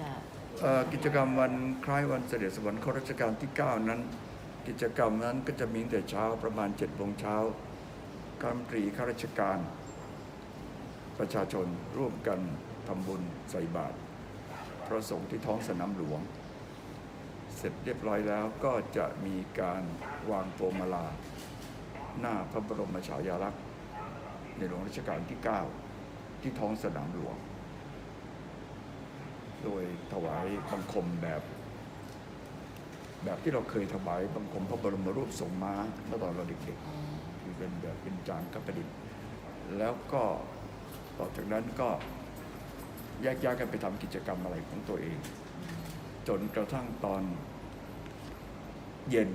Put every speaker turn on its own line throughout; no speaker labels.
จะ
เอ่อกิจกรรมวันคล้ายวันเสด็จสวรรคตรัชกาลที่ 9 นั้น กิจกรรมนั้นก็จะมีแต่เช้าประมาณ7โมงเช้าคณะรัฐมตรีข้าราชการ ประชาชนร่วมกันทำบุญใส่บาตรพระสงฆ์ที่ท้องสนามหลวง เสร็จเรียบร้อยแล้วก็จะมีการวางโปรมาลา หน้าพระบรมฉายาลักษณ์ในหลวงรัชกาลที่ 9 ที่ท้องสนามหลวง โดยถวายบังคมแบบ แบบที่เราเคยถวายบังคมพระบรมรูปทรงม้าเมื่อตอนเราเด็กๆคือเป็นแบบเป็นจานกระประดิษฐ์แล้วก็ต่อจากนั้นก็แยกย้ายกันไปทำกิจกรรมอะไรของตัวเอง จนกระทั่งตอนเย็น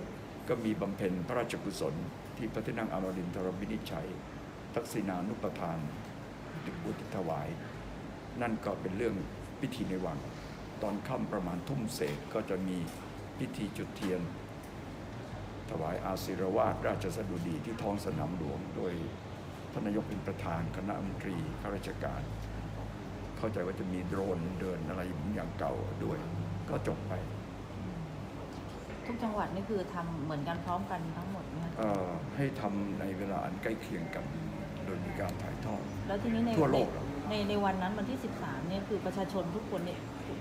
ก็มีบำเพ็ญพระราชกุศล ที่พระที่นั่งอมรินทรวินิจฉัย ทักษิณานุปทานอุทิถวาย นั่นก็เป็นเรื่อง พิธีในวัง ตอนค่ำประมาณทุ่มเศษก็จะมีพิธีจุดเทียน ถวายอาศิรวาสราชสดุดีที่ท้องสนามหลวง โดยท่านนายกเป็นประธานคณะรัฐมนตรีข้าราชการ เข้าใจว่าจะมีโดรนเดินอะไรอย่างเก่าด้วย ก็จบไป
ทุกจังหวัดนี่คือทำเหมือนกันพร้อมกันทั้งหมดไหมคะ
เอ่อให้ทำในเวลาอันใกล้เคียงกันโดยมีการถ่ายทอด
แล้วทีนี้ใน
ทั่วโลก
ใน ในในวันนั้นวันที่ 13เนี่ยคือประชาชนทุกคนเนี่ย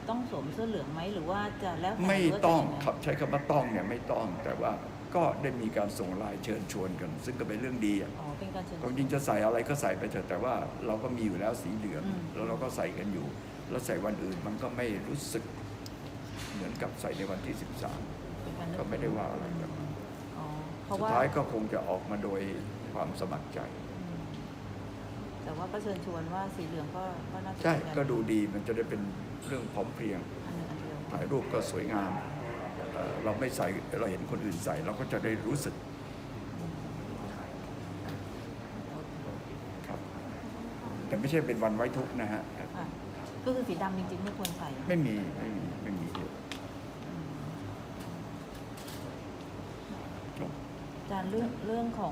ต้องสวมเสื้อเหลืองไหมหรือว่าจะแล้วแต่
ไม่
หรืว่าจะ
ต้อง
ยัไค
รับใช้คำว่าต้องเนี่ยไม่ต้องแต่ว่าก็ได้มีการส่งไลายเชิญชวนกัน ซึ่งก็เป็นเรื่องดีอะ
อ๋อเป็นการเชิญ
ความจริงจะใส่อะไรก็ใส่ไปเถอะแต่ว่าเราก็มีอยู่แล้วสีเหลือง
อืม
แล้วเราก็ใส่กันอยู่ แล้วใส่วันอื่นมันก็ไม่รู้สึกเหมือนกับใส่ในวันที่
เป็นการ
13 ก็ไม่ได้ว่าอะไรกัน
อ๋อเพราะ
สุด
ว่า
ท้ายก็คงจะออกมาโดยความสมัครใจ
อืม แต่ว่าก็เชิญชวนว่าสีเหลืองก็ก็น่าจะ
ใช่
เป็นาร
ก็ดูดีมันจะได้เป็นเรื่องพร้อมเพรียง
อันหนึ่งอันเดียว
ถ่ายรูปก็สวยงามเอ่อเราไม่ใส่เราเห็นคนอื่นใส่ เราก็จะได้รู้สึกครับ แต่ไม่ใช่เป็นวันไว้ทุกข์นะฮะ
อะก็คือสีดำจริงๆไม่ควรใส่
ไม่มีไม่มีไม่มี
อืม
จบ
อาจารย์เรื่องเรื่องของ